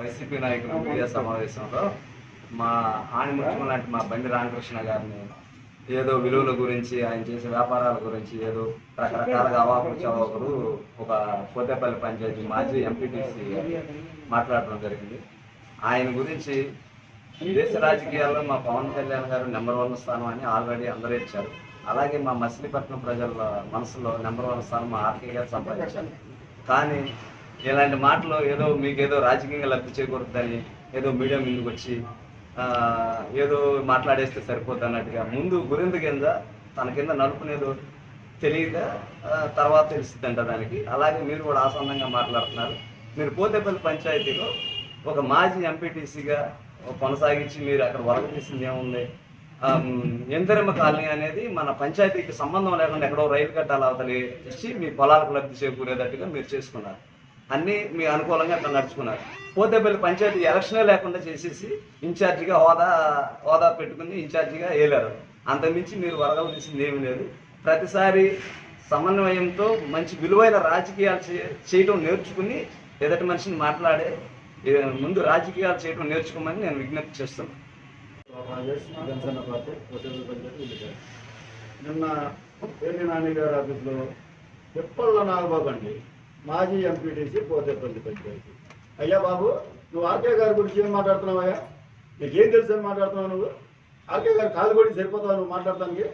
YCP నాయకులు media సమావేశంలో మా ఆణిముత్యం లాంటి మా బండి రామకృష్ణ గారిని ఏదో విలువల గురించి ఆయన చేసే వ్యాపారాల గురించి ఏదో రకరకాలుగా అవాకులు చవాకులు ఒక కోతేపల్లి పంచాయతీ మాజీ ఎంపీటీసీ మాట్లాడడం జరిగింది. ఆయన గురించి దేశ రాజకీయాల్లో మా పవన్ కళ్యాణ్ గారు నెంబర్ వన్ స్థానం అని ఆల్రెడీ అందరూ ఇచ్చారు. అలాగే మా మచిలీపట్నం ప్రజల మనసులో నెంబర్ వన్ స్థానం మా ఆర్కే గారు సంపాదించారు. కానీ ఇలాంటి మాటలు ఏదో మీకు ఏదో రాజకీయంగా లబ్ధి చేకూరుతుందని ఏదో మీడియా ముందుకు వచ్చి ఏదో మాట్లాడేస్తే సరిపోద్ది అన్నట్టుగా ముందు గురింద కింద తన కింద నడుపునేదో తెలియక తర్వాత తర్వాత అంట దానికి. అలాగే మీరు కూడా ఆసందంగా మాట్లాడుతున్నారు. మీరు పోతేపల్లి పంచాయతీలో ఒక మాజీ ఎంపీటీసీగా కొనసాగించి మీరు అక్కడ వరకు తీసింది ఏముంది? ఎందరమ్మ కాలనీ అనేది మన పంచాయతీకి సంబంధం లేకుండా ఎక్కడో రైలు కట్టాలి అవతలి ఇచ్చి మీ పొలాలకు లబ్ధి చేకూరేటట్టుగా మీరు చేసుకున్నారు. అన్నీ మీ అనుకూలంగా అట్లా నడుచుకున్నారు. పోతేపల్లి పంచాయతీ ఎలక్షనే లేకుండా చేసేసి ఇన్ఛార్జిగా హోదా హోదా పెట్టుకుని ఇన్ఛార్జిగా వేయలేరు అంతమించి మీరు వరదలు తీసింది ఏమీ లేదు. ప్రతిసారి సమన్వయంతో మంచి విలువైన రాజకీయాలు చే- చేయటం నేర్చుకుని ఎదటి మనిషిని మాట్లాడే ముందు రాజకీయాలు చేయటం నేర్చుకోమని నేను విజ్ఞప్తి చేస్తున్నాను. నిన్న పేర్ని నాని గారి ఆఫీస్లో తిప్పళ్ళ నాగబాబు అండి. మాజీ ఎంపీటీసీ పోతేపల్లి పంచాయతీ అయ్యా బాబు నువ్వు ఆర్కే గారి గురించి ఏం మాట్లాడుతున్నావయ్యా? నీకేం తెలుసు ఏం మాట్లాడుతున్నావు నువ్వు? ఆర్కే గారు కాదు కూడా సరిపోతావు నువ్వు మాట్లాడటానికి?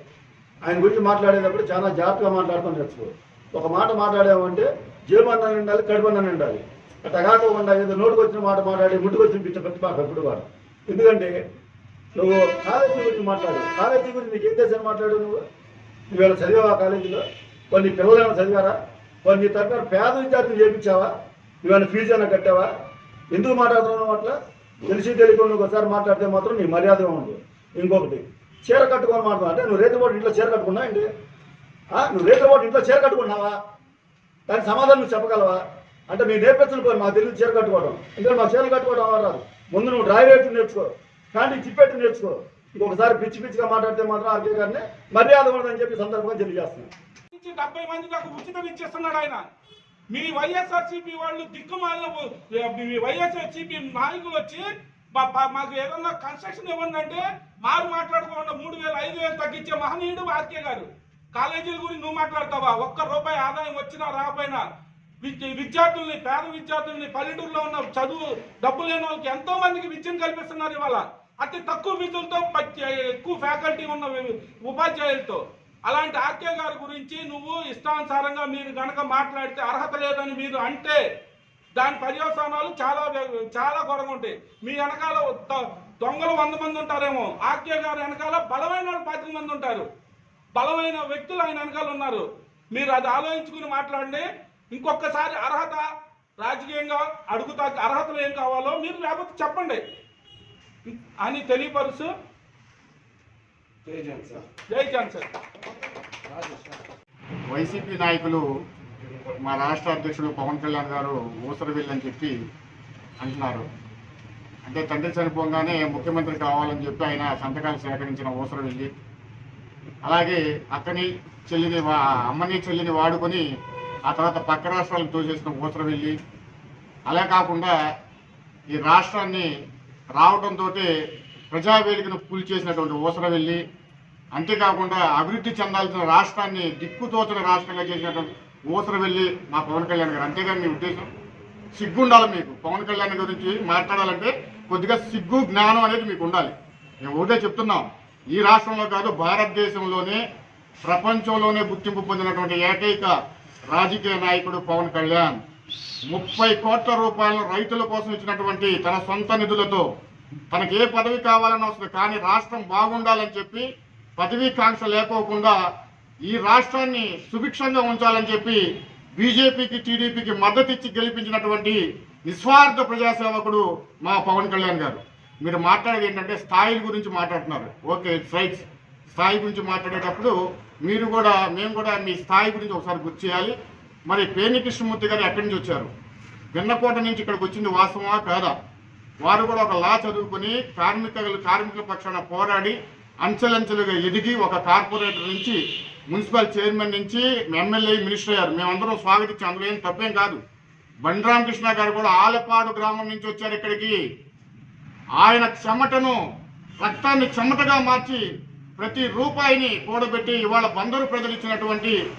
ఆయన గురించి మాట్లాడేటప్పుడు చాలా జాగ్రత్తగా మాట్లాడతాం నేర్చుకో. ఒక మాట మాట్లాడామంటే జీవన్న నిండాలి కడుపన్న నిండాలి. అట్లా ఉండాలి ఏదో నోటుకు వచ్చిన మాట మాట్లాడి ముట్టుకు వచ్చిన పిచ్చ ప్రతి మాకు ఎప్పుడు వాడు. ఎందుకంటే నువ్వు కాలేజీ గురించి మాట్లాడు. కాలేజీ గురించి నీకు ఏం తెలుసని మాట్లాడు నువ్వు? నువ్వేళ చదివావా కాలేజీలో? కొన్ని పిల్లలు ఏమైనా చదివారా? కొన్ని తరఫున పేద విద్యార్థులు చేయించావా నువ్వేమైనా ఫీజు అయినా కట్టావా? ఎందుకు మాట్లాడుతున్నావు అట్లా? తెలిసి తెలియకుండా నువ్వు ఒకసారి మాట్లాడితే మాత్రం నీ మర్యాద ఉండదు ఇంకొకటి చీర కట్టుకొని మాట్లాడు. అంటే నువ్వు రేతుబోటు ఇంట్లో చీర కట్టుకున్నా ఏంటి? నువ్వు రేతుబోటు ఇంట్లో చీర కట్టుకున్నావా? దానికి సమాధానం నువ్వు చెప్పగలవా? అంటే మీరు నేర్పించను పోయి మాకు తెలియదు చీర కట్టుకోవడం. ఎందుకంటే మా చీరలు కట్టుకోవడం ఎవరు రాదు. ముందు నువ్వు డ్రైవ్ వేయటం నేర్చుకో. కానీ చిప్పెట్టు నేర్చుకో. ఇంకొకసారి పిచ్చి పిచ్చిగా మాట్లాడితే మాత్రం ఆర్కే గారిని మర్యాద ఉండదని చెప్పి సందర్భంగా తెలియజేస్తున్నాను. నుంచి డెబ్బై మంది దాకా ఉచితం ఇచ్చేస్తున్నాడు ఆయన. మీ వైఎస్ఆర్సీపీ వాళ్ళు దిక్కుమాలిన మీ వైఎస్ఆర్సీపీ నాయకులు వచ్చి మాకు ఏదన్నా కన్స్ట్రక్షన్ ఇవ్వండి అంటే మారు మాట్లాడుకోకుండా మూడు వేలు ఐదు వేలు తగ్గించే మహనీయుడు ఆర్కే గారు. కాలేజీల గురించి నువ్వు మాట్లాడతావా? ఒక్క రూపాయి ఆదాయం వచ్చినా రాకపోయినా విద్యార్థుల్ని పేద విద్యార్థుల్ని పల్లెటూరులో ఉన్న చదువు డబ్బు లేని వాళ్ళకి ఎంతో మందికి విద్యను కల్పిస్తున్నారు ఇవాళ. అతి తక్కువ విధులతో ఎక్కువ ఫ్యాకల్టీ ఉన్న ఉపాధ్యాయులతో. అలాంటి ఆర్కే గారి గురించి నువ్వు ఇష్టానుసారంగా మీరు గనక మాట్లాడితే అర్హత లేదని మీరు అంటే దాని పర్యవసానాలు చాలా చాలా ఘోరంగా ఉంటాయి. మీ వెనకాల దొంగలు వంద మంది ఉంటారేమో. ఆర్కే గారి వెనకాల బలమైన వాళ్ళు పాతిక మంది ఉంటారు. బలమైన వ్యక్తులు ఆయన వెనకాల ఉన్నారు. మీరు అది ఆలోచించుకుని మాట్లాడండి. ఇంకొకసారి అర్హత రాజకీయంగా అడుగుతా అర్హతలు ఏం కావాలో మీరు లేకపోతే చెప్పండి. అని తెలియపరుస్తూ జై వైసీపీ నాయకులు మా రాష్ట్ర అధ్యక్షుడు పవన్ కళ్యాణ్ గారు ఊసరవిల్లు అని చెప్పి అంటున్నారు. అంటే తండ్రి చనిపోగానే ముఖ్యమంత్రి కావాలని చెప్పి ఆయన సంతకాలు సేకరించిన ఊసరవిల్లి అలాగే అక్కని చెల్లిని వా- అమ్మని చెల్లిని వాడుకొని ఆ తర్వాత పక్క రాష్ట్రాలకు తోసేసిన ఊసరవిల్లి అలా కాకుండా ఈ రాష్ట్రాన్ని రావడంతో ప్రజావేదికను కూల్చేసినటువంటి ఊసరవెల్లి అంతేకాకుండా అభివృద్ధి చెందాల్సిన రాష్ట్రాన్ని దిక్కుతోచిన రాష్ట్రంగా చేసినటువంటి ఊసరవెల్లి మా పవన్ కళ్యాణ్ గారు. అంతేగాని మీ ఉద్దేశం? సిగ్గు ఉండాలి మీకు. పవన్ కళ్యాణ్ గురించి మాట్లాడాలంటే కొద్దిగా సిగ్గు జ్ఞానం అనేది మీకు ఉండాలి. మేము ఒకటే చెప్తున్నాం. ఈ రాష్ట్రంలో కాదు భారతదేశంలోనే ప్రపంచంలోనే గుర్తింపు పొందినటువంటి ఏకైక రాజకీయ నాయకుడు పవన్ కళ్యాణ్. ముప్పై కోట్ల రూపాయలు రైతుల కోసం ఇచ్చినటువంటి తన సొంత నిధులతో తనకి ఏ పదవి కావాలని వస్తుంది కానీ రాష్ట్రం బాగుండాలని చెప్పి పదవీ కాంక్ష లేకోకుండా ఈ రాష్ట్రాన్ని సుభిక్షంగా ఉంచాలని చెప్పి బీజేపీకి టీడీపీకి మద్దతు ఇచ్చి గెలిపించినటువంటి నిస్వార్థ ప్రజాసేవకుడు మా పవన్ కళ్యాణ్ గారు. మీరు మాట్లాడేది ఏంటంటే స్థాయిల గురించి మాట్లాడుతున్నారు. ఓకే రైట్స్ స్థాయి గురించి మాట్లాడేటప్పుడు మీరు కూడా మేము కూడా మీ స్థాయి గురించి ఒకసారి గుర్తు చేయాలి. మరి పేర్ని కృష్ణమూర్తి గారు ఎక్కడి నుంచి వచ్చారు? వెన్నకోట నుంచి ఇక్కడికి వచ్చింది వాస్తవమా కాదా? వారు కూడా ఒక లా చదువుకుని కార్మికులు కార్మికుల పక్షాన పోరాడి అంచెలంచెలుగా ఎదిగి ఒక కార్పొరేటర్ నుంచి మున్సిపల్ చైర్మన్ నుంచి ఎమ్మెల్యే మినిస్టర్ అయ్యారు. మేమందరం స్వాగతించి. అందులో ఏం తప్పేం కాదు. బండిరామకృష్ణ గారు కూడా ఆలపాడు గ్రామం నుంచి వచ్చారు ఇక్కడికి. ఆయన చెమటను రక్తాన్ని చెమటగా మార్చి ప్రతి రూపాయిని కూడబెట్టి ఇవాళ బందరు ప్రజలు ఇచ్చినటువంటి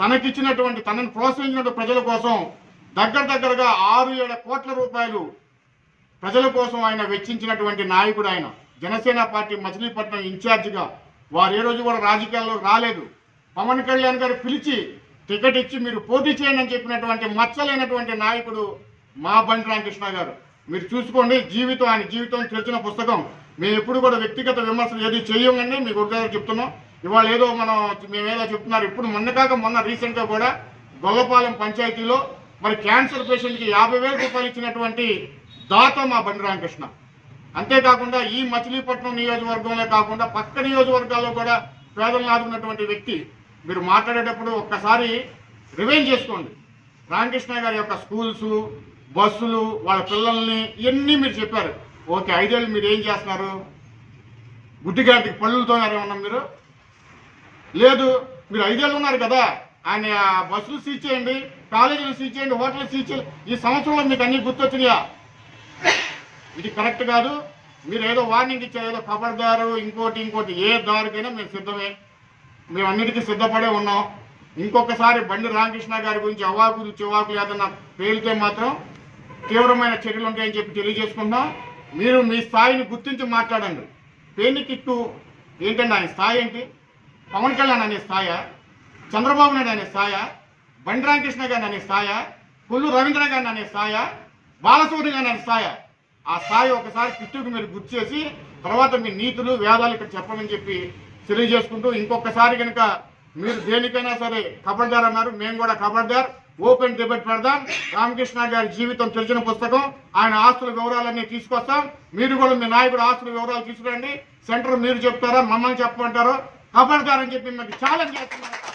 తనకిచ్చినటువంటి తనను ప్రోత్సహించినటువంటి ప్రజల కోసం దగ్గర దగ్గరగా ఆరు ఏడు కోట్ల రూపాయలు ప్రజల కోసం ఆయన వెచ్చించినటువంటి నాయకుడు ఆయన. జనసేన పార్టీ మచిలీపట్నం ఇన్ఛార్జిగా వారు ఏ రోజు కూడా రాజకీయాల్లో రాలేదు. పవన్ కళ్యాణ్ గారు పిలిచి టికెట్ ఇచ్చి మీరు పోటీ చేయండి అని చెప్పినటువంటి మచ్చలేనటువంటి నాయకుడు మా బండి రామకృష్ణ గారు. మీరు చూసుకోండి జీవితం ఆయన జీవితం తెలిసిన పుస్తకం. మేము ఎప్పుడు కూడా వ్యక్తిగత విమర్శలు ఏది చేయమండి మీకు ఒకసారి చెప్తున్నాం. ఇవాళ ఏదో మనం మేమేదో చెప్తున్నారు. ఇప్పుడు మొన్న కాక మొన్న రీసెంట్గా కూడా గొల్లపాలెం పంచాయతీలో మరి క్యాన్సర్ పేషెంట్కి యాభై వేల రూపాయలు ఇచ్చినటువంటి దాత మా బండి రామకృష్ణ అంతేకాకుండా ఈ మచిలీపట్నం నియోజకవర్గంలో కాకుండా పక్క నియోజకవర్గాల్లో కూడా పేదలను ఆదుకున్నటువంటి వ్యక్తి మీరు మాట్లాడేటప్పుడు ఒక్కసారి రివైన్ చేసుకోండి. రామకృష్ణ గారి యొక్క స్కూల్స్ బస్సులు వాళ్ళ పిల్లల్ని ఇవన్నీ మీరు చెప్పారు. ఓకే ఐదేళ్ళు మీరు ఏం చేస్తున్నారు? గుడ్డిగాటికి పళ్ళుతోనారు ఏమన్నా మీరు? లేదు మీరు ఐదేళ్ళు ఉన్నారు కదా ఆయన ఆ బస్సులు సీజ్ చేయండి కాలేజీలు సీజ్ చేయండి హోటల్ సీజ్ చేయండి ఈ సంవత్సరంలో మీకు అన్ని గుర్తొచ్చినాయా? ఇది కరెక్ట్ కాదు. మీరు ఏదో వార్నింగ్ ఇచ్చారు ఏదో ఖబర్దారు ఇంకోటి ఇంకోటి ఏ దారికైనా మేము సిద్ధమే. మేము అన్నిటికీ సిద్ధపడే ఉన్నాం. ఇంకొకసారి బండి రామకృష్ణ గారి గురించి అవాకులు చివాకులు ఏదన్నా పేలితే మాత్రం తీవ్రమైన చర్యలు ఉంటాయని చెప్పి తెలియజేసుకుంటున్నాం. మీరు మీ స్థాయిని గుర్తించి మాట్లాడండి. పేనికిట్టు ఏంటంటే ఏంటండి ఆయన స్థాయి ఏంటి? పవన్ కళ్యాణ్ అనే స్థాయా? చంద్రబాబు నాయుడు అనే స్థాయా? బండి రామకృష్ణ గారిని అనే స్థాయా? కొల్లు రవీంద్ర గారిని అనే స్థాయా? బాలసూరి గారిని అనే స్థాయా? ఆ స్థాయి ఒకసారి కిట్టుకు మీరు గుర్తు చేసి తర్వాత మీ నీతులు వేదాలు ఇక్కడ చెప్పమని చెప్పి తెలియజేసుకుంటూ ఇంకొకసారి కనుక మీరు దేనికైనా సరే కబడ్దార్ అన్నారు మేము కూడా కబడ్దార్. ఓపెన్ డిబేట్ పెడదాం. రామకృష్ణ గారి జీవితం తెలిసిన పుస్తకం. ఆయన ఆస్తుల వివరాలన్నీ తీసుకొస్తాం. మీరు కూడా మీ నాయకుడు ఆస్తుల వివరాలు తీసుకురండి. సెంటర్ మీరు చెప్తారా మమ్మల్ని చెప్పమంటారో? కబడ్దార్ అని చెప్పి మీకు ఛాలెంజ్ చేస్తున్నారు